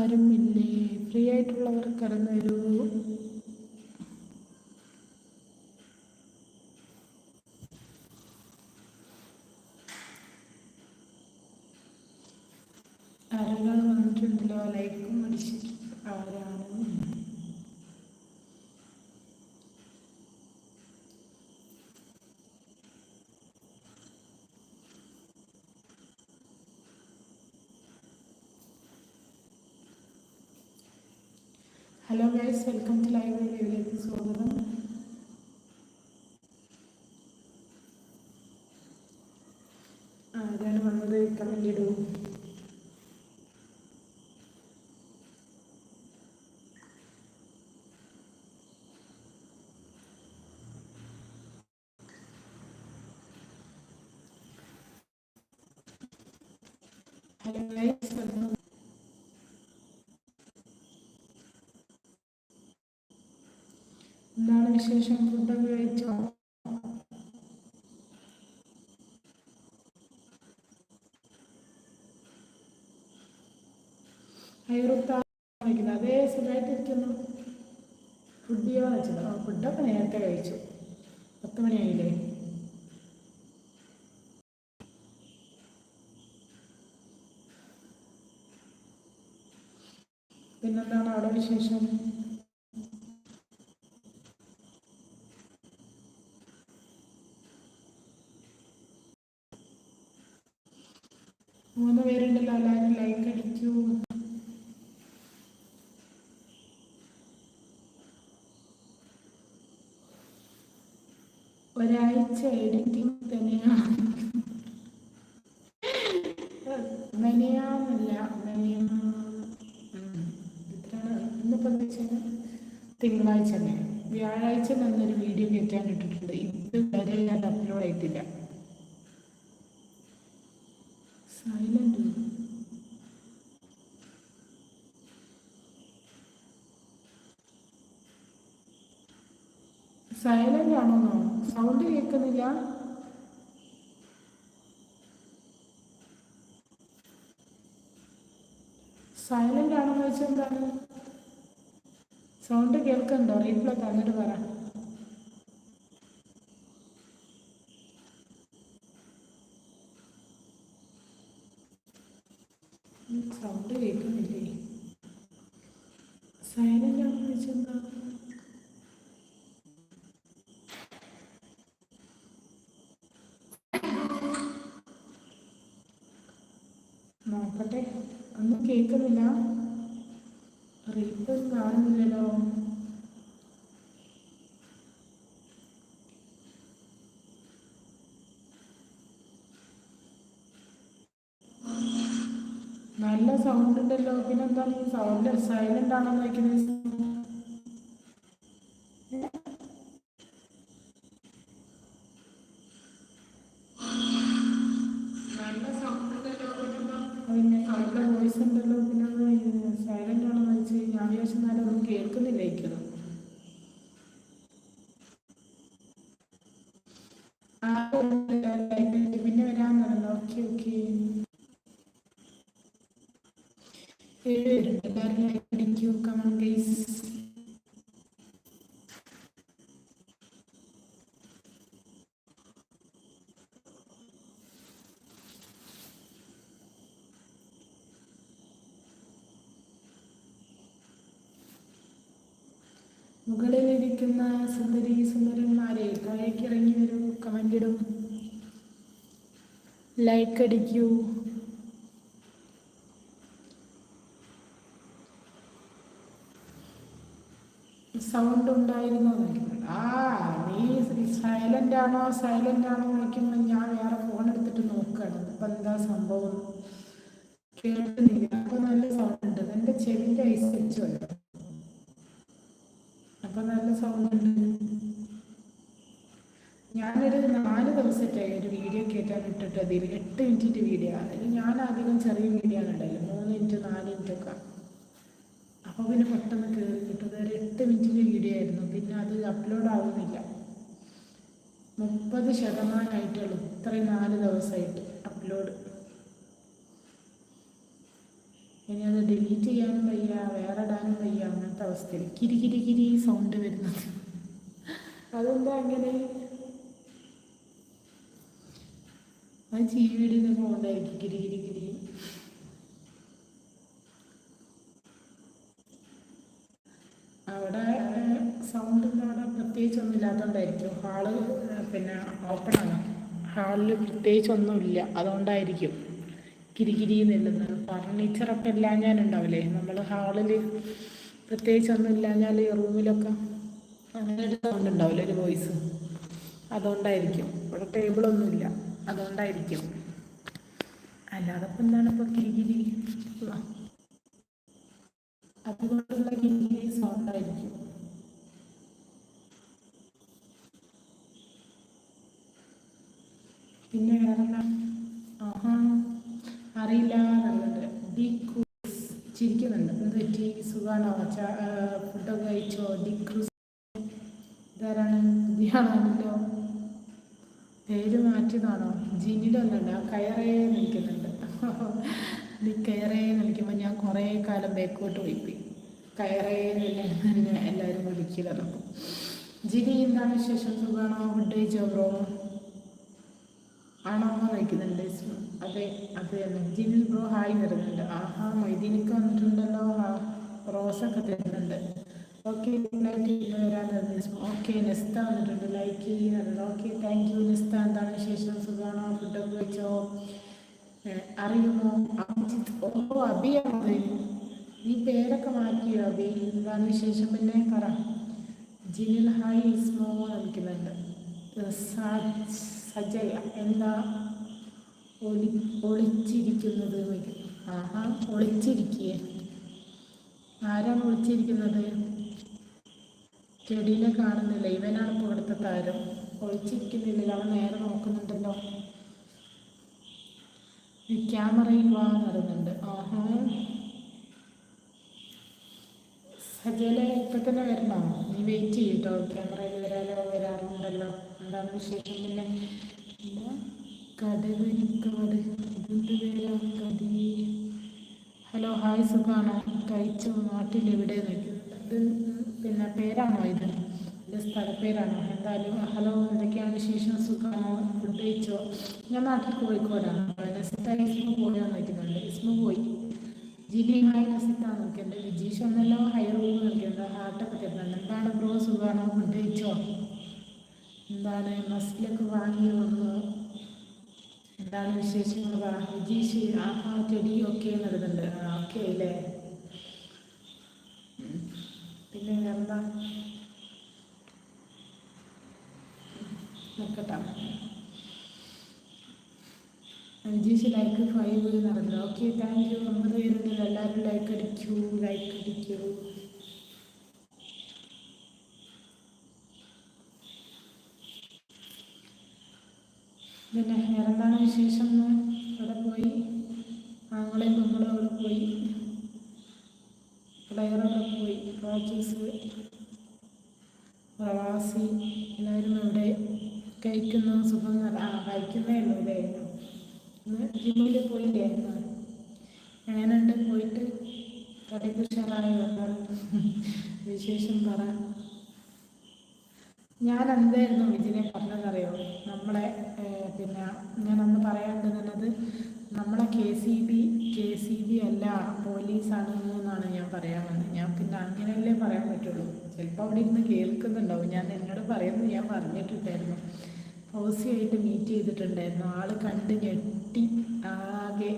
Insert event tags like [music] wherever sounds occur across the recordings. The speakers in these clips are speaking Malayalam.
ആരും ഇല്ലേ? ഫ്രീ ആയിട്ടുള്ളവർ കടന്നു വരൂ ആരെല്ലാം വന്നിട്ടുണ്ടല്ലോ ലൈക്കും അടിച്ചിട്ട് ആരാണ് hello guys welcome to live വീഡിയോയിലേക്ക് സ്വാഗതം ആരാണ് വന്നത് കമന്റ് ഇടൂ ഹലോ ഗൈസ് വെൽക്കം വിശേഷം ഫുഡൊക്കെ കഴിച്ചോ? കഴിക്കുന്നത്? അതേ സുഖമായിട്ടിരിക്കുന്നു ഫുഡ് ചെയ്യാന്ന് വെച്ചത്. ഫുഡൊക്കെ നേരത്തെ കഴിച്ചു. പത്ത് മണിയായില്ലേ? പിന്നെന്താണ് അവിടെ വിശേഷം മൂന്ന് പേരുണ്ടല്ലോ എല്ലാവരും ലൈക്ക് അടിക്കൂ ഒരാഴ്ച എഡിറ്റിംഗ് തന്നെയാണ്. തിങ്കളാഴ്ച തന്നെ. വ്യാഴാഴ്ച നിന്നൊരു വീഡിയോ കയറ്റാൻ ഇട്ടിട്ടുണ്ട്. ഇതുവരെ ഞാൻ അപ്ലോഡ് ആയിട്ടില്ല സൈലന്റ് സൈലന്റ് ആണോന്നോ സൗണ്ട് കേൾക്കുന്നില്ല. സൈലന്റ് ആണോന്ന് വെച്ചാൽ എന്താണ്? സൗണ്ട് കേൾക്കുന്നുണ്ടോ റീപ്ലൈ തന്നിട്ട് പറ സൗണ്ട് കേൾക്കുന്നില്ലേ സൈലന്റ് ആണെന്ന് വെച്ചെന്താ നോക്കട്ടെ ഒന്നും കേൾക്കുന്നില്ല. റീപ്പ് കാണുന്നില്ലല്ലോ. നല്ല സൗണ്ട് ഉണ്ടല്ലോ. പിന്നെന്താണ് ഈ സൗണ്ട് സൈലന്റ് ആണോ നോക്കുന്നത് മുകളിലിരിക്കുന്ന സുന്ദരി സുന്ദരന്മാരെ താഴേക്ക് ഇറങ്ങി വരൂ കമന്റ് ഇടും. ലൈക്ക് അടിക്കൂ. സൗണ്ട് ഉണ്ടായിരുന്നോ? ആ നീ സൈലന്റ് ആണോ? സൈലന്റ് ആണോ നോക്കുമ്പോൾ ഞാൻ വേറെ ഫോൺ എടുത്തിട്ട് നോക്കുകയാണ് ഇപ്പം എന്താ സംഭവം? കേൾക്കുന്നില്ല. അപ്പൊ നല്ല സൗണ്ട് ഉണ്ട്. എന്റെ ചെവിന്റെ ഐസ് വെച്ചു അപ്പൊ നല്ല സൗണ്ട് ഉണ്ട്. ഞാനൊരു നാല് ദിവസമായിട്ടായി ഒരു വീഡിയോ കേട്ടാൻ ഇട്ടിട്ട് അതിൽ എട്ട് മിനിറ്റ് വീഡിയോ അതിൽ ഞാൻ അധികം ചെറിയ വീഡിയോ ആണ് ഉണ്ടല്ലോ മൂന്ന് മിനിറ്റ് നാല് മിനിറ്റ് ഒക്കെ. അപ്പോൾ പിന്നെ പെട്ടെന്ന് കയറി കിട്ടും ഒരു എട്ട് മിനിറ്റിന്റെ വീഡിയോ ആയിരുന്നു. പിന്നെ അത് അപ്ലോഡ് ആവുന്നില്ല. മുപ്പത് ശതമാനമായിട്ടുള്ളൂ ഇത്രയും നാല് ദിവസമായിട്ട് അപ്ലോഡ് ഇനി അത് ഡിലീറ്റ് ചെയ്യാനും വയ്യ വേറെ ഇടാനും വയ്യ അങ്ങനത്തെ അവസ്ഥയിൽ കിരി കിരി കിരി സൗണ്ട് വരുന്നത്. അതെന്താ അങ്ങനെ? ആ ജീവിയുടെ സൗണ്ടായിരിക്കും കിരി കിരി കിരി. അവിടെ സൗണ്ട് അവിടെ പ്രത്യേകിച്ച് ഒന്നും ഇല്ലാത്തതുകൊണ്ടായിരിക്കും ഹാൾ പിന്നെ ഓപ്പൺ ആണ്. ഹാളിൽ പ്രത്യേകിച്ചൊന്നുമില്ല. അതുകൊണ്ടായിരിക്കും. കിരികിരി നില്ലുന്നത് ഫർണിച്ചറൊക്കെ ഇല്ലാഞ്ഞാലുണ്ടാവില്ലേ? നമ്മൾ ഹാളിൽ പ്രത്യേകിച്ച് ഒന്നും ഇല്ലാഞ്ഞാൽ റൂമിലൊക്കെ അങ്ങനെ ഒരു സൗണ്ട് ഉണ്ടാവില്ല ഒരു വോയിസ്? അതുകൊണ്ടായിരിക്കും. ഇവിടെ ടേബിളൊന്നുമില്ല. അതുകൊണ്ടായിരിക്കും. അല്ലാതെ ഇപ്പം എന്താണ് ഇപ്പോൾ കിരികിരി അതുകൊണ്ടുള്ള കിരികിരി സൗണ്ടായിരിക്കും. പിന്നെ വേറെ ആഹാ അറിയില്ല എന്നുള്ളത് ഡി ക്രൂസ് പറ്റി സുഖാണോ? ഫുഡൊക്കെ കഴിച്ചോ? ഡി ക്രൂസ് ഇതാരാണ്? പുതിയാളാണല്ലോ പേര് മാറ്റിയതാണോ? ജിനിയുടെ ഒന്നല്ല കയറേ നിൽക്കുന്നുണ്ട് ഡി [laughs] കയറേ നിൽക്കുമ്പോൾ ഞാൻ കുറേ കാലം ബേക്കോട്ട് പോയിപ്പോയി. കയറേ [laughs] എല്ലാവരും വിളിക്കില്ല ജിനി എന്താണ് വിശേഷം? സുഖമാണോ ഫുഡ് കഴിച്ചോ ബ്രോ? ആണോ കഴിക്കുന്നുണ്ട് അതെ അത് തന്നെ ജിനിൽ ബ്രോ ഹായ് വരുന്നുണ്ട് ആഹാ മൈദീനിക്ക് വന്നിട്ടുണ്ടല്ലോ. റോസൊക്കെ തരുന്നുണ്ട്. ഓക്കെ വരാൻ ഓക്കെ നെസ്ത വന്നിട്ടുണ്ട്. ലൈക്ക് ചെയ്യുന്നുണ്ട് ഓക്കെ താങ്ക് യു നെസ്ത എന്താണ് വിശേഷം? സുഖമാണോ? ഫുഡൊക്കെ വെച്ചോ അറിയുമോ? അഭിജിത്ത് ഓ അബിയാണ് നീ പേരൊക്കെ മാറ്റിയോ അബി? എന്താണ് വിശേഷം? പിന്നെ പറ. ജിനിൽ ഹായ് ഇസ്മോ നിൽക്കുന്നുണ്ട് സജയ എന്താ? ഒളി ഒളിച്ചിരിക്കുന്നത് ആഹാ ഒളിച്ചിരിക്കേ ആരാണ് ഒളിച്ചിരിക്കുന്നത്? ചെടീനെ കാണുന്നില്ല. ഇവനാണ് ഇപ്പോൾ ഇവിടുത്തെ താരം. ഒളിച്ചിരിക്കുന്നില്ല. അവൻ നേരെ നോക്കുന്നുണ്ടല്ലോ. ഈ ക്യാമറയിൽ വാ നടന്നുണ്ട് ആഹാ. സജയിലെ ഇപ്പൊ തന്നെ വരണോ? നീ വെയിറ്റ് ചെയ്യട്ടോ ക്യാമറയിൽ വരാലോ വരാറുണ്ടല്ലോ. എന്താണ് വിശേഷം പിന്നെ? കടവിനിക്കാട് ഇതെന്ത് പേരാ കടി ഹലോ ഹായ് സുഖാണോ? കഴിച്ചു നാട്ടിൽ ഇവിടെ ഇത് പിന്നെ പേരാണോ ഇത്? എന്റെ സ്ഥലപ്പേരാണോ? എന്തായാലും ഹലോ എന്തൊക്കെയാണ് വിശേഷം? സുഖമാണോ? ഫുഡ് കഴിച്ചോ? ഞാൻ നാട്ടിൽ കോഴിക്കോടാണ്. നെക്സ്റ്റ് ഇസ്മു പോയാന്ന് വയ്ക്കുന്നുണ്ട് ഇസ്മു പോയി. ജിലി ഹായ് നസിത്താന്ന് നോക്കിയുണ്ട് വിജീഷ് ഒന്നല്ലോ ഹയർ റൂം നിൽക്കുന്നുണ്ട് ഹാർട്ടൊക്കെ തരുന്നുണ്ട്. എന്താണ് ബ്രോ സുഖമാണോ? ഫുഡ് കഴിച്ചോ? എന്താണ്? മസിലൊക്കെ വാങ്ങി വന്നു എന്താണ് വിശേഷങ്ങൾ? വിജീഷ് ആഹാ ചെടി ഒക്കെ നടന്നുണ്ട് ഓക്കെ അല്ലേ? പിന്നെ എന്താ നോക്കട്ടെ. അഞ്ചീഷ് ലൈക്ക് ഫൈവ് നടന്നു ഓക്കെ താങ്ക് യു നമ്മൾ വരുന്നത് എല്ലാവരും ലൈക്ക് അടിക്കൂ ലൈക്ക് അടിക്കൂ. പിന്നെ വേറെന്താണ് വിശേഷം? എന്ന് അവിടെ പോയി? ആങ്ങളെയും പെങ്ങളും അവിടെ പോയി. പ്ലെയറവിടെ പോയി. പ്രാക്ടീസ് പ്രവാസി. എല്ലാവരും ഇവിടെ. കഴിക്കുന്നു. സുഖം. ആ കഴിക്കുന്നേ ഉള്ളൂ അല്ലേ? ഇന്ന് ജിമ്മിൽ പോയില്ലായിരുന്നു എങ്ങനെയുണ്ട്? പോയിട്ട്? തടിക്ക് ഉഷാറായോ വിശേഷം പറ. ഞാൻ എന്തായിരുന്നു വിജിനെ പറഞ്ഞതറിയോ നമ്മളെ പിന്നെ ഞാൻ അന്ന് പറയാണ്ടെന്നത് നമ്മളെ K C B K C B അല്ല പോലീസാണ് എന്നാണ് ഞാൻ പറയാൻ വന്നത്. ഞാൻ പിന്നെ അങ്ങനെയല്ലേ പറയാൻ പറ്റുള്ളൂ. ചിലപ്പോൾ അവിടെ ഇരുന്ന് കേൾക്കുന്നുണ്ടാവും. ഞാൻ എന്നോട് പറയുന്നത് ഞാൻ പറഞ്ഞിട്ടുണ്ടായിരുന്നു ഫൗസിയായിട്ട് മീറ്റ് ചെയ്തിട്ടുണ്ടായിരുന്നു. ആൾ കണ്ട് ഞെട്ടി ആകെ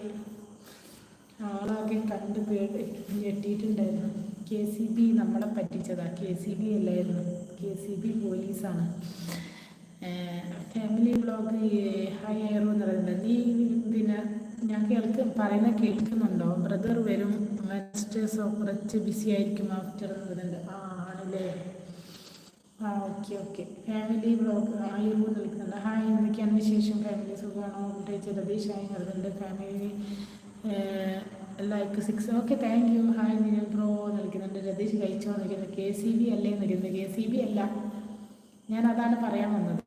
ആളാകെ കണ്ട് പേടി ഞെട്ടിയിട്ടുണ്ടായിരുന്നു. കെ സി ബി നമ്മളെ പറ്റിച്ചതാണ് കെ സി ബി അല്ലായിരുന്നു. കെ സി ബി പോലീസാണ്. ഫാമിലി ബ്ലോഗ് ഹൈ എയറു എന്ന് പറയുന്നത്. നീ പിന്നെ ഞാൻ കേൾക്ക് പറയുന്ന കേൾക്കുന്നുണ്ടോ? ബ്രദർ വരും. മാസ്റ്റേഴ്സോ കുറച്ച് ബിസി ആയിരിക്കും ആഫ്റ്റർ എന്ന് പറയുന്നത് ആ ആണല്ലേ? ആ ഓക്കെ ഓക്കെ ഫാമിലി ബ്ലോഗ് ആയിറോ എന്ന് വിളിക്കുന്നുണ്ട്. ഹായ് എന്തൊക്കെയാണ് വിശേഷം? ഫാമിലി സുഖമാണോ? രതീഷ് ഹായ് നൽകുന്നുണ്ട് family like six okay thank you hi Niran bro നൽകുന്നുണ്ട്. രതീഷ് കഴിച്ചോ നൽകുന്നത് കെ സി ബി അല്ലേ നൽകുന്നത്? കെ സി ബി അല്ല. ഞാൻ അതാണ് പറയാൻ വന്നത്.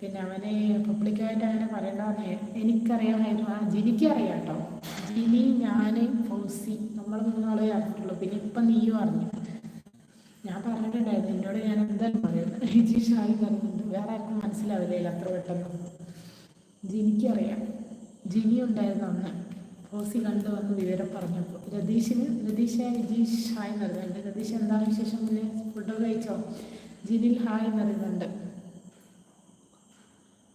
പിന്നെ അവനെ പബ്ലിക്കായിട്ട് അങ്ങനെ പറയണമെന്ന് എനിക്കറിയാമായിരുന്നു. ആ ജിനിക്ക് അറിയാം കേട്ടോ. ജിനി ഞാൻ ഫൗസി നമ്മൾ മൂന്നാളെ അറിഞ്ഞിട്ടുള്ളൂ. പിന്നെ ഇപ്പം നീയും അറിഞ്ഞു. ഞാൻ പറഞ്ഞിട്ടുണ്ടായിരുന്നു. എന്നോട് ഞാൻ എന്തായാലും പറയുന്നത് രജീഷ് ആയി പറയുന്നുണ്ട് വേറെ ആർക്കും മനസ്സിലാവില്ല അത്ര പെട്ടെന്ന്. ജിനിക്കറിയാം ജിനി ഉണ്ടായിരുന്നു അന്ന്. ഫൗസി കണ്ടു വന്ന് വിവരം പറഞ്ഞപ്പോൾ. രതീഷിന് രതീഷ രജീഷ് ഹായ് പറയുന്നുണ്ട് രതീഷ് എന്താണ് വിശേഷം പിന്നെ ഫുഡ് കഴിച്ചോ? ജിനിൽ ഹായ് പറയുന്നുണ്ട്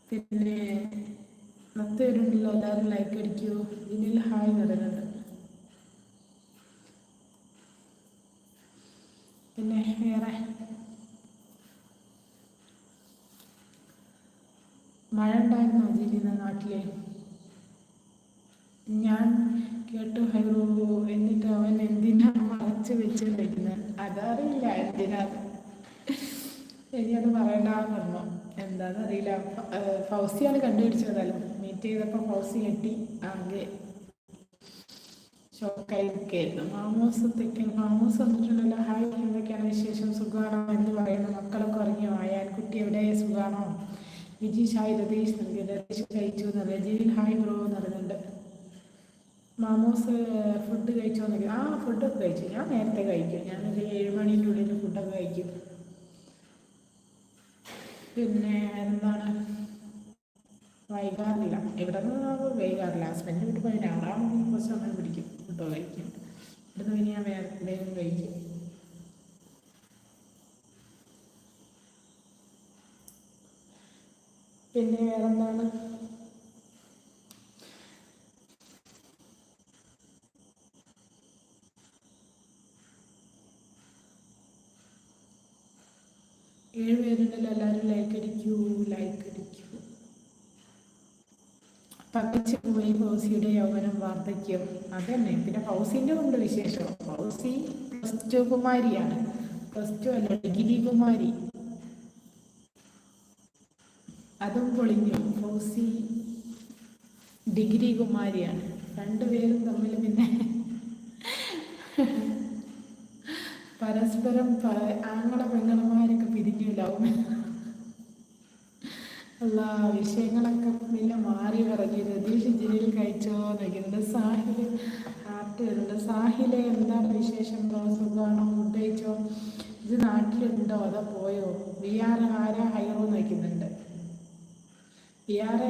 പിന്നെ പത്ത് പേരുണ്ടല്ലോ എല്ലാവരും ലൈക്ക് അടിക്കൂ. ജിനിൽ ഹായ് പറയുന്നുണ്ട് പിന്നെ വേറെ? മഴ ഉണ്ടായിരുന്നോ ജില്ലിന്ന നാട്ടിലെ? ഞാൻ കേട്ടു ഹൈറോ എന്നിട്ട് അവൻ എന്തിനാ മറച്ചു വെച്ചിരിക്കുന്നത് അതറിയില്ല എന്തിനാ? ശരി അത് പറയണ്ടെന്നു പറഞ്ഞു എന്താണെന്നറിയില്ല ഫൗസിയാണ് കണ്ടുപിടിച്ചതല്ലോ മീറ്റ് ചെയ്തപ്പോൾ ഫൗസി കെട്ടി ആകെ ഷോക്കായി നിൽക്കുകയായിരുന്നു. മാമോസ് തെക്കൻ മാമോസ് വന്നിട്ടുണ്ടല്ലോ. ഹായ് എന്തൊക്കെയാണ് വിശേഷം? സുഖമാണോ എന്ന് പറയുന്നു മക്കളൊക്കെ ഉറങ്ങിയോ? ആയാൽ കുട്ടി എവിടെ? സുഖമാണോ? വിജി ഷായ് രതീഷ് നൽകി രതീഷ് കഴിച്ചു എന്ന് ജീവിൽ ഹായ് ബ്രോ എന്ന് പറയുന്നുണ്ട്. മാമോസ് ഫുഡ് കഴിച്ചോ എന്ന് ആ ഫുഡൊക്കെ കഴിച്ചു. ഞാൻ നേരത്തെ കഴിക്കും. ഞാനൊരു ഏഴ് മണീന്റെ ഉള്ളിൽ ഫുഡൊക്കെ കഴിക്കും. പിന്നെ എന്താണ്? വൈകാറില്ല. ഇവിടെ നിന്ന് വൈകാറില്ല. ഹസ്ബൻഡ് വീട്ടിൽ പോയി. അവിടെ കുറച്ച് സമയം പിടിക്കും. ഫുഡ് കഴിക്കും ഇവിടുന്ന് പിന്നെ ഞാൻ വേഗം കഴിക്കും. പിന്നെ വേറെന്താണ്? ഏഴ് പേരുണ്ടല്ലോ എല്ലാവരും ലൈക്ക് അടിക്കൂ ലൈക്ക് അടിക്കൂ. പകച്ച് പോയി ഫൗസിയുടെ യൗവനം വാർദ്ധക്യം. അതന്നെ പിന്നെ ഫൗസിന്റെ ഉണ്ട് വിശേഷം. ഹൗസി പ്ലസ് ടു കുമാരിയാണ്. പ്ലസ് ടു അല്ല ഡിഗ്രി കുമാരി. അതും പൊളിഞ്ഞു. ഫൗസി ഡിഗ്രി കുമാരിയാണ്. രണ്ടുപേരും തമ്മിൽ പിന്നെ പരസ്പരം ആങ്ങളെ പെങ്ങളമാരൊക്കെ പിരിഞ്ഞില്ലാവും അല്ല വിഷയങ്ങളൊക്കെ പിന്നെ മാറി പറഞ്ഞു. രതീഷ് ജിനിൽ കഴിച്ചോ എന്നൊക്കെ സാഹിൽ ഹാർട്ട് വരുന്നുണ്ട്. സാഹിൽ എന്താണ് വിശേഷം? സുഖമാണോ? കഴിച്ചോ? ഇത് നാട്ടിലുണ്ടോ അതോ പോയോ? വി ആർ ആരാ ഹൈറോ നോക്കുന്നുണ്ട് വി ആർ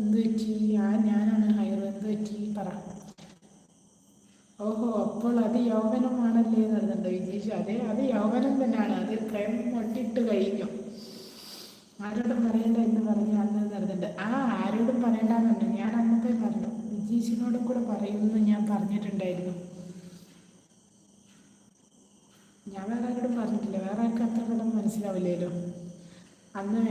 എന്ത് പറ്റി? ആ ഞാനാണ് ഹൈറോ എന്ത് പറ്റി? പറ. ഓഹോ അപ്പോൾ അത് യൗവനമാണല്ലേ എന്ന് പറയുന്നുണ്ട് വിജീഷ് അതെ അത് യൗവനം തന്നെയാണ്. അത് പ്രേമം മുട്ടിട്ട് കഴിഞ്ഞു. ആരോടും പറയണ്ട എന്ന് പറഞ്ഞ് അന്ന് ആ ആരോടും പറയണ്ടെന്നുണ്ട്. ഞാൻ അന്നത്തെ പറഞ്ഞു. വിജീഷിനോടും കൂടെ പറയുമെന്ന് ഞാൻ പറഞ്ഞിട്ടുണ്ടായിരുന്നു. ഞാൻ വേറെ ആരോടും പറഞ്ഞിട്ടില്ല. വേറെ ആർക്കും അത്ര പെട്ടെന്ന് മനസ്സിലാവില്ലല്ലോ. അന്ന്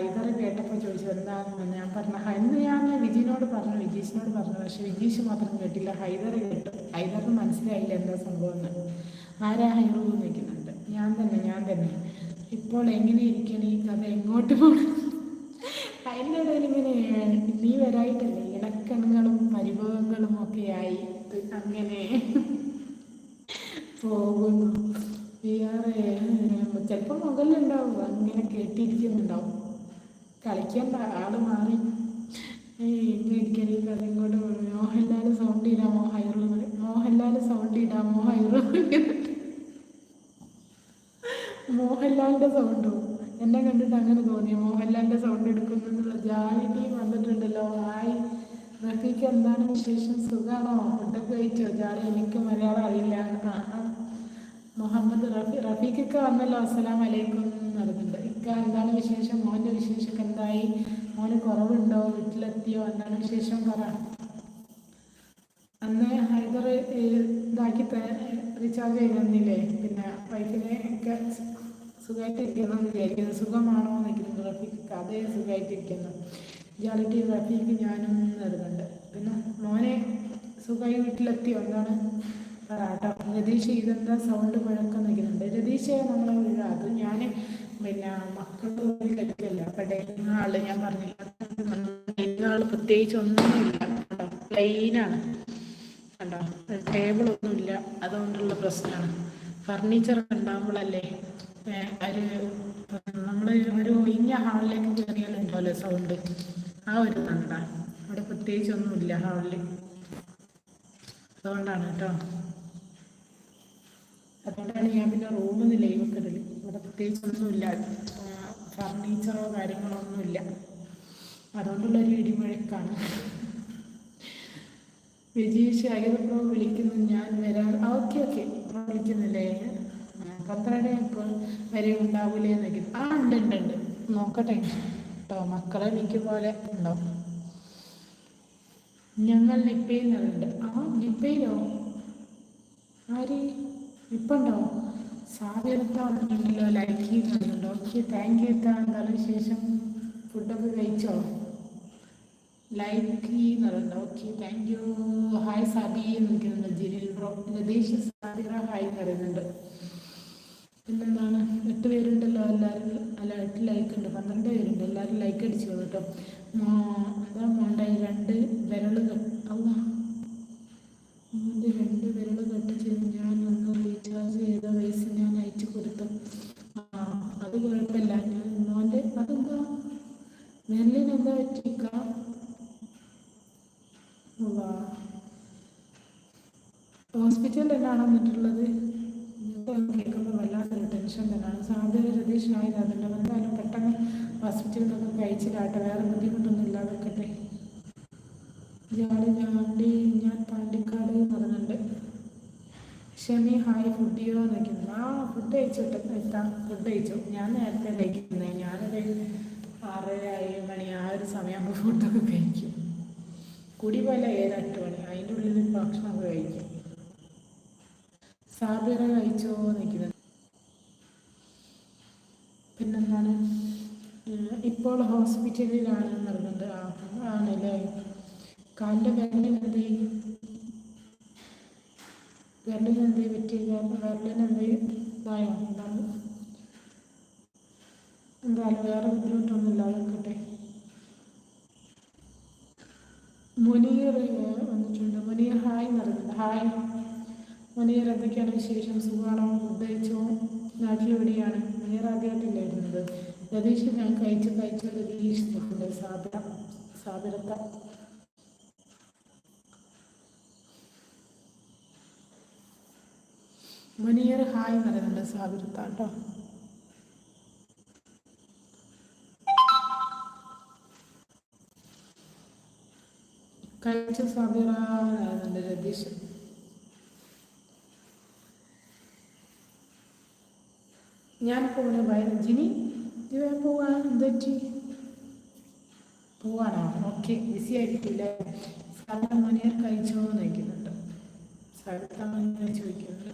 ഐതർ കേട്ടപ്പോൾ ചോദിച്ചു എന്താണെന്ന് ഞാൻ പറഞ്ഞു ഇന്ന് ഞാൻ വിജീനോട് പറഞ്ഞു വിജീഷിനോട് പറഞ്ഞു പക്ഷെ വിജീഷ് മാത്രം കേട്ടില്ല. ഹൈദർ കേട്ടു. ഹൈദറിന് മനസ്സിലായില്ല എന്താ സംഭവം എന്ന്. ആരാ ഹൈറു നിൽക്കുന്നുണ്ട് ഞാൻ തന്നെ ഞാൻ തന്നെ. ഇപ്പോൾ എങ്ങനെ ഇരിക്കണം? ഈ കഥ എങ്ങോട്ട് പോകണം അതിന്റെ ഇങ്ങനെ നീ വരായിട്ടല്ലേ? ഇണക്കണങ്ങളും പരിഭവങ്ങളും ഒക്കെ ആയി. അങ്ങനെ പോകുന്നു. ചിലപ്പോൾ മുകളിലുണ്ടാവും. അങ്ങനെ കേട്ടിരിക്കുന്നുണ്ടാവും കളിക്കേണ്ട ആൾ മാറി. ഇങ്ങനെ ഇരിക്കാൻ ഈ കഥ ഇങ്ങോട്ട് മോഹൻലാൽ സൗണ്ട് ഇടാമോ ഹൈറു മോഹൻലാൽ സൗണ്ട് ഇടാമോ ഹൈറു മോഹൻലാലിന്റെ സൗണ്ടോ എന്നെ കണ്ടിട്ട് അങ്ങനെ തോന്നി. മോഹൻലാലിന്റെ സൗണ്ട് എടുക്കുന്നുള്ള ജാലിനി വന്നിട്ടുണ്ടല്ലോ. ഹായ് റഫീക്ക് എന്താണ് വിശേഷം? സുഖമാണോ ഫുഡൊക്കെ കഴിച്ചോ? ജാലി എനിക്ക് മലയാളം അറിയില്ല. മുഹമ്മദ് റഫി റഫീഖൊക്കെ വന്നല്ലോ അസ്സലാം വലൈക്കും എന്ന് പറഞ്ഞിട്ടുണ്ട് ഇക്ക എന്താണ് വിശേഷം? മോന്റെ വിശേഷമൊക്കെ എന്തായി? മോന് കുറവുണ്ടോ? വീട്ടിലെത്തിയോ? എന്താണ് വിശേഷം? പറ. അന്ന് ഹൈദർ ഇതാക്കി റീചാർജ് ചെയ്തിരുന്നില്ലേ പിന്നെ വൈഫിനെ ഒക്കെ സുഖമായിട്ടിരിക്കുന്നു വിചാരിക്കുന്നു. സുഖമാണോ എന്നിരിക്കുന്നു റഫീഖ് അതേ സുഖമായിട്ടിരിക്കുന്നു ജാലിറ്റി റഫീഖ് ഞാനും വരുന്നുണ്ട് പിന്നെ മോനെ സുഖമായി വീട്ടിലെത്തിയോ? എന്താണ് രതീഷ് ഇതെന്താ സൗണ്ട് മുഴക്കം നിൽക്കുന്നുണ്ട്. രതീഷ് നമ്മളെ വീഴ അത് ഞാൻ പിന്നെ മക്കളൊന്നും കരുതല്ല അപ്പം ഞാൻ പറഞ്ഞില്ല. ഹാൾ പ്രത്യേകിച്ച് ഒന്നുമില്ല കേട്ടോ പ്ലെയിനാണ് കണ്ടോ? ടേബിളൊന്നുമില്ല അതുകൊണ്ടുള്ള പ്രശ്നമാണ്. ഫർണിച്ചർ ഉണ്ടാകുമ്പോഴല്ലേ ഒരു നമ്മൾ ഒരു ഒഴിഞ്ഞ ഹാളിലേക്ക് കയറിയാലുണ്ടല്ലോ സൗണ്ട് ആ ഒരു കണ്ടാ. അവിടെ പ്രത്യേകിച്ചൊന്നുമില്ല ഹാളിൽ അതുകൊണ്ടാണ് കേട്ടോ. അതുകൊണ്ടാണ് ഞാൻ പിന്നെ റൂമിൽ നിന്ന് ഒക്കെ ഇടൽ. ഇവിടെ പ്രത്യേകിച്ചൊന്നുമില്ല. ഫർണിച്ചറോ കാര്യങ്ങളോ ഒന്നുമില്ല. അതുകൊണ്ടുള്ളൊരു ഇടിമഴക്കാണ്. വിജീഷ് അയ്യപ്പോ വിളിക്കുന്നു. ഞാൻ വരാൻ ഓക്കെ ഓക്കെ. വിളിക്കുന്നില്ലേ? പന്ത്രണ്ട് ഇപ്പോൾ വരെ ഉണ്ടാവൂലേ എന്നൊക്കെ. ആ ഉണ്ട് ഉണ്ട് ഉണ്ട്. നോക്കട്ടെ. കേട്ടോ മക്കളെ എനിക്ക് പോലെ ഉണ്ടോ? ഞങ്ങൾ നിപ്പയിൽ നിന്നുണ്ട് ആ നിപ്പയിലോ? ആര്? ഇപ്പുണ്ടോ? സാധ്യത വന്നിട്ടുണ്ടല്ലോ ലൈക്ക് ചെയ്യുന്നുണ്ടോ ഓക്കെ താങ്ക് യു എത്താ ശേഷം ഫുഡൊക്കെ കഴിച്ചോ? ലൈക്ക് ചെയ്യുന്നുണ്ടോ? Okay thank you hi Sabi എന്ന് നിൽക്കുന്നുണ്ട് ജിനിൽ ബ്രോ ലതീഷ് സാബിറ ഹായ് പറയുന്നുണ്ട്. പിന്നെന്താണ്? എട്ട് പേരുണ്ടല്ലോ എല്ലാവരും. അല്ല എട്ട് ലൈക്ക് ഉണ്ട്. പന്ത്രണ്ട് പേരുണ്ട്. എല്ലാവരും ലൈക്ക് അടിച്ചു കേട്ടോ. എന്താ മോണ്ടായി? രണ്ട് വിരൽ അല്ല രണ്ട് വിരൽ കട്ട് ചെയ്ത് ഞാൻ ഒന്ന് റീചാർജ് ചെയ്ത പൈസ ഞാൻ അയച്ചു കൊടുത്തു അത് കുഴപ്പമില്ല ഞാൻ മോന്റെ അതെന്താ നെല്ലിനെന്താ എന്താ പറ്റിക്കാം ഹോസ്പിറ്റലിൽ എന്നാണ് വന്നിട്ടുള്ളത് കേൾക്കുമ്പോൾ വല്ലാത്തൊരു ടെൻഷൻ തന്നെയാണ് സാധ്യത രതീഷനായത് അതിന്റെ എന്തായാലും പെട്ടെന്ന് ഹോസ്പിറ്റലിൽ നിന്നൊക്കെ കഴിച്ചിലാട്ടെ വേറെ ബുദ്ധിമുട്ടൊന്നും ഇല്ലാതെക്കട്ടെ ജാടി ഞാൻ ഞാൻ പാണ്ടിക്കാട് ഷമി ഹായ് ഫുഡിയോ നിൽക്കുന്നു ആ ഫുഡ് കഴിച്ചോട്ടെ എത്താം. ഫുഡ് കഴിച്ചു. ഞാൻ നേരത്തെ കഴിക്കുന്നത് ഞാനൊരു ആറ് ഏഴ് മണി ആ ഒരു സമയമാകുമ്പോൾ ഫുഡൊക്കെ കഴിക്കും. കുടി പോലെ ഏഴ് എട്ട് മണി. അതിന്റെ ഉള്ളിൽ ഭക്ഷണമൊക്കെ കഴിക്കും. സാബിറ കഴിച്ചോ നിൽക്കുന്നത് പിന്നെന്താണ്? ഇപ്പോൾ ഹോസ്പിറ്റലിലാണ് നടന്നത്? ആ ആണല്ലേ? കാലിന്റെ വേദന എന്ത് വിരലിന് എന്ത് പറ്റി വിരലിന് എന്ത് ഇതായോ എന്താണ്? എന്തായാലും വേറെ ബുദ്ധിമുട്ടൊന്നും ഇല്ലാതെ നിൽക്കട്ടെ. മുനീർ വന്നിട്ടുണ്ട്. മുനീർ ഹായ് നടക്കുന്നുണ്ട് ഹായ്. മുനീർ എന്തൊക്കെയാണ് വിശേഷം? സുഖമാണോ? ഫുഡ് കഴിച്ചോ? നാട്ടിലെവിടെയാണ് മുനീർ ആദ്യമായിട്ടില്ല ഇരുന്നത് രതീഷ് ഞാൻ കഴിച്ചു കഴിച്ചു രതീഷ് സാബിറ സാബിറത്ത മുനീർ ഹായ് പറയുന്നുണ്ട് സാവിരുത്ത കേട്ടോ കഴിച്ച സാബിറ രതീഷ്. ഞാൻ പോണ ജിനി ഇത് പോവാൻ എന്തെറ്റി പോവാണോ ഓക്കെ ബിസി ആയിരിക്കില്ല സാധാരണ മണിയർ കഴിച്ചോ എന്ന് ചോദിക്കുന്നുണ്ട്. സാധാരണ ചോദിക്കുന്നുണ്ട്.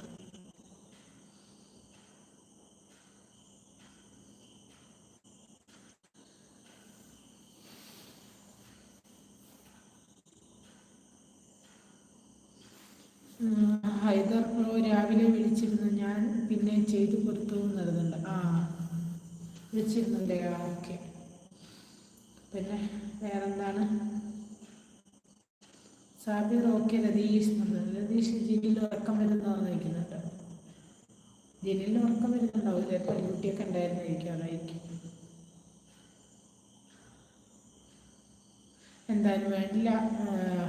ഹൈദർ പ്രോ രാവിലെ വിളിച്ചിരുന്നു. ഞാൻ പിന്നെ ചെയ്തു കൊടുത്തു എന്നതുണ്ട് ആ വിളിച്ചിരുന്നുണ്ടേ? ആ ഓക്കെ. പിന്നെ വേറെന്താണ്? സാബിർ ഓക്കെ രതീഷ് രതീഷ് ജിനിൽ ഉറക്കം വരുന്നതെന്ന് ചോദിക്കുന്നുണ്ട്. ജിനിൽ ഉറക്കം വരുന്നുണ്ടാവും ചിലപ്പോൾ ഡ്യൂട്ടിയൊക്കെ ഉണ്ടായിരുന്നു ചോദിക്കാറായിരിക്കും എന്തായാലും വേണ്ടില്ല.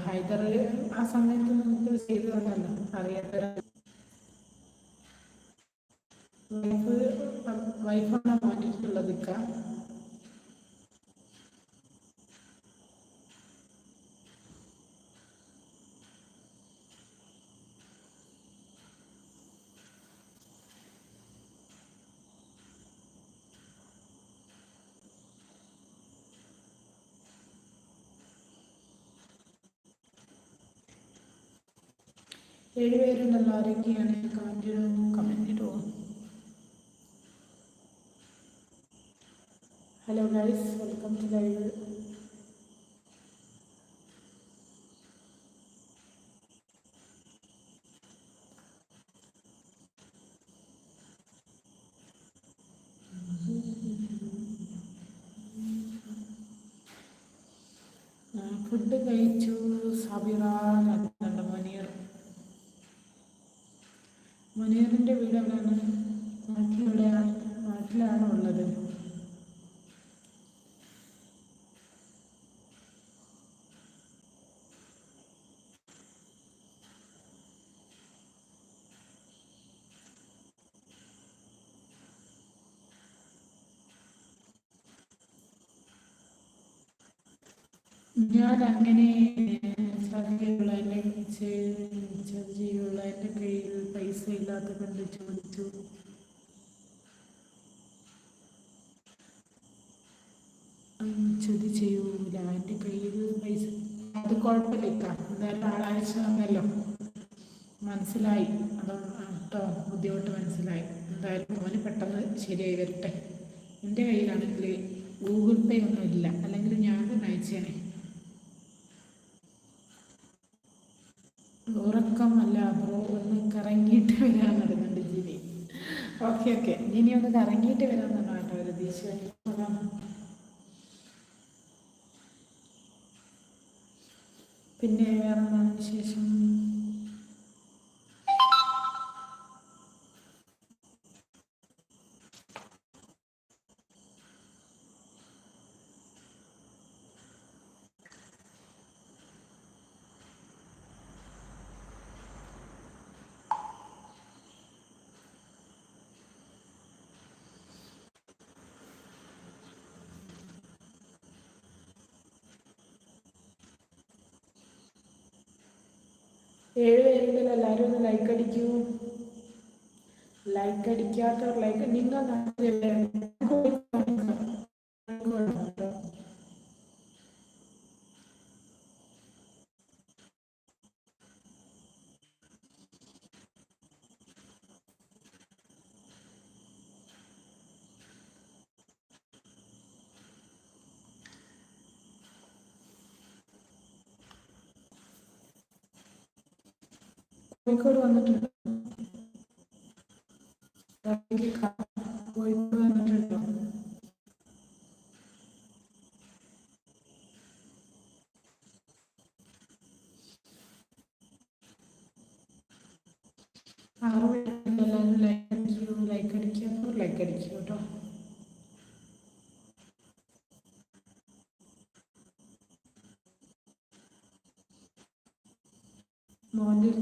ഹൈദർ ആ സമയത്ത് നമുക്ക് ചെയ്തു തന്നല്ലോ. അറിയാത്ത വൈഫ് വൈഫാണ് മാറ്റിയിട്ടുള്ളത് ഇക്ക. ഏഴുപേരുണ്ടല്ലോ ആരൊക്കെയാണ് comment comment ഇടുമോ hello guys welcome to live food കഴിച്ചു സബിറ മുനീറിന്റെ വീട് എവിടെയാണ് നാട്ടിലെവിടെയാണ് നാട്ടിലാണോ ഉള്ളത് ഞാൻ അങ്ങനെ ചെയ്യുള്ള എന്റെ കയ്യിൽ പൈസ ഇല്ലാത്ത കൊണ്ട് ചോദിച്ചു. ചതി ചെയ്യൂല എന്റെ കയ്യിൽ പൈസ അത് കുഴപ്പമില്ല എന്തായാലും ആളാഴ്ച വന്നല്ലോ മനസ്സിലായി. അതോ കേട്ടോ ബുദ്ധിമുട്ട് മനസ്സിലായി. എന്തായാലും മോന് പെട്ടെന്ന് ശരിയായി വരട്ടെ. എന്റെ കയ്യിലാണെങ്കിൽ ഗൂഗിൾ പേ ഒന്നും ഇല്ല. അല്ലെങ്കിൽ ഞാൻ അയച്ചേനെ ഉറക്കമല്ല ബ്രോ ഒന്ന് കറങ്ങിയിട്ട് വരാൻ നടന്നുണ്ട് ജിനി. ഓക്കെ ഓക്കെ ജിനി ഒന്ന് കറങ്ങിയിട്ട് വരാൻ കേട്ടോ ഒരു ദേശീയ പിന്നെ വേറെ എന്താണ് വിശേഷം ഏഴ് പേരുണ്ടെങ്കിൽ എല്ലാവരും ഒന്ന് ലൈക്ക് അടിക്കൂ. ലൈക്ക് അടിക്കാത്തവർ ലൈക്ക് നിങ്ങൾ കോഴിക്കോട് വന്നിട്ടുണ്ട്. കോഴിക്കോട് വന്നിട്ടുണ്ടോ. എല്ലാവരും ലൈക്ക് അടിക്കൂ ലൈക്ക് അടിക്കുക ലൈക്ക് അടിക്കൂ കേട്ടോ. മോന്റെ ഒരു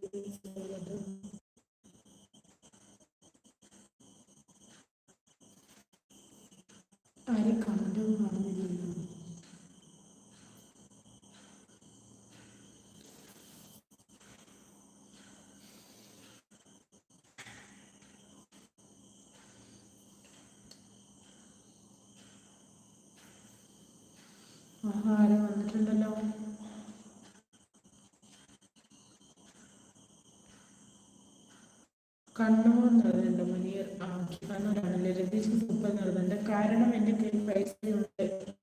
ആരെ കണ്ടു പറഞ്ഞില്ലല്ലോ ആഹാരം വന്നിട്ടുണ്ടല്ലോ കണ്ണൂർ നടന്നുണ്ട് മുനീർ കണ്ണൂരാണല്ലേ രതീഷ് സൂപ്പർ നടന്നുണ്ട് കാരണം എന്റെ കയ്യിൽ പൈസ എന്റെ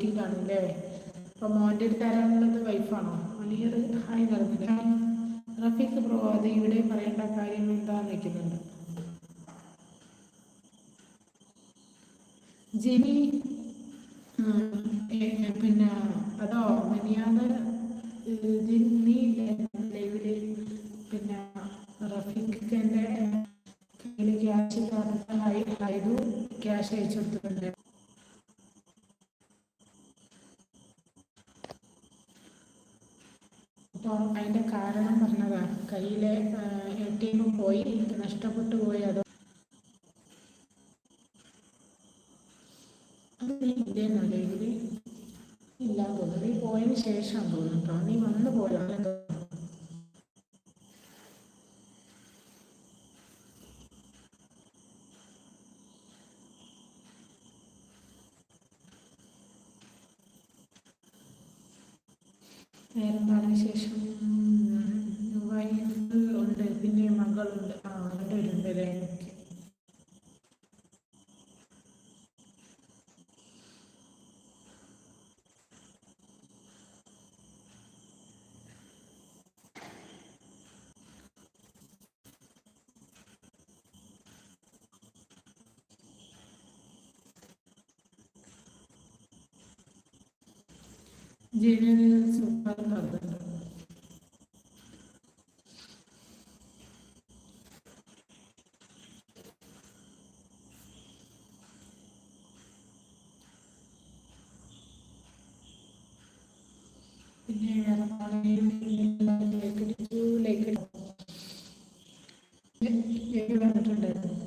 ഡ്യൂട്ടിയിലാണ് അല്ലേ? അപ്പോൾ മോന്റെ അടുത്ത് ആരാണുള്ളത്? വൈഫാണോ വലിയ ഹായ് നടന്നില്ല റഫീഖ് ബ്രോ അത് ഇവിടെ പറയേണ്ട കാര്യം എന്താന്ന് വെക്കുന്നുണ്ട്. ജെനി പിന്നെ അതോ മിനിയാന്ന് നീ ലൈവിൽ പിന്നെ റഫീഖിന്റെ കയ്യിൽ ക്യാഷ് ഹൈഡു ക്യാഷ് അയച്ചു കൊടുത്തിട്ടുണ്ട് അപ്പോൾ അതിന്റെ കാരണം പറഞ്ഞതാ കയ്യിലെ പോയി നഷ്ടപ്പെട്ടു പോയി. അതോ നിലയിൽ ഇല്ല തോന്നുന്നത് പോയതിന് ശേഷം തോന്നുന്നു. നീ വന്നു പോയാണ് വേറെന്താണ് വിശേഷം വൈഫ് ഉണ്ട് പിന്നെ മകളുണ്ട് ആ രണ്ടുപേരുണ്ട് അല്ലേ എനിക്ക് ജീവനിൽ സൂപ്പർ പറഞ്ഞിട്ടുണ്ട് പിന്നെ വേറെ ലൈക്ക് അടിച്ചു ലൈക്ക് വന്നിട്ടുണ്ടായിരുന്നു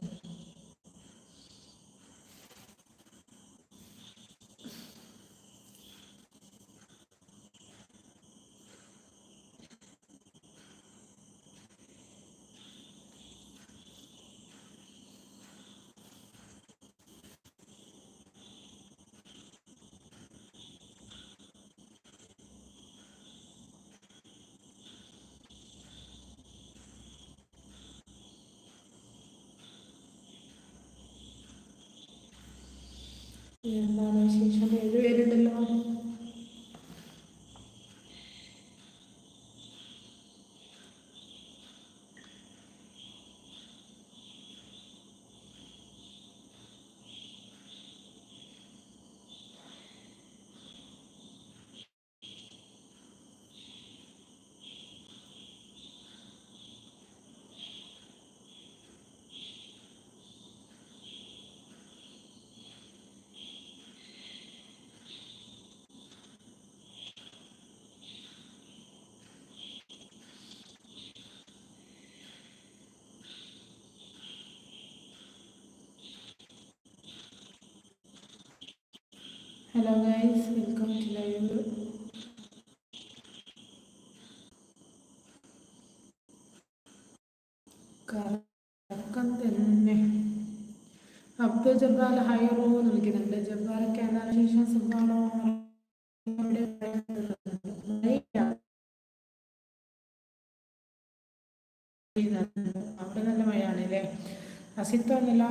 എന്താണ് വിശേഷം ഏഴുപേരുണ്ടല്ലോ hello guys welcome to live കറക്കം തന്നെ അബ്ദുൽ ജബ്ബാൽ ഹൈറോ എന്ന് വിളിക്കുന്നുണ്ട് ജബ്ബാലൊക്കെ എന്താണ് ശേഷം സുഖമാണോ അവിടെ നല്ല മഴയാണ് അല്ലേ അസിത്തോ എല്ലാ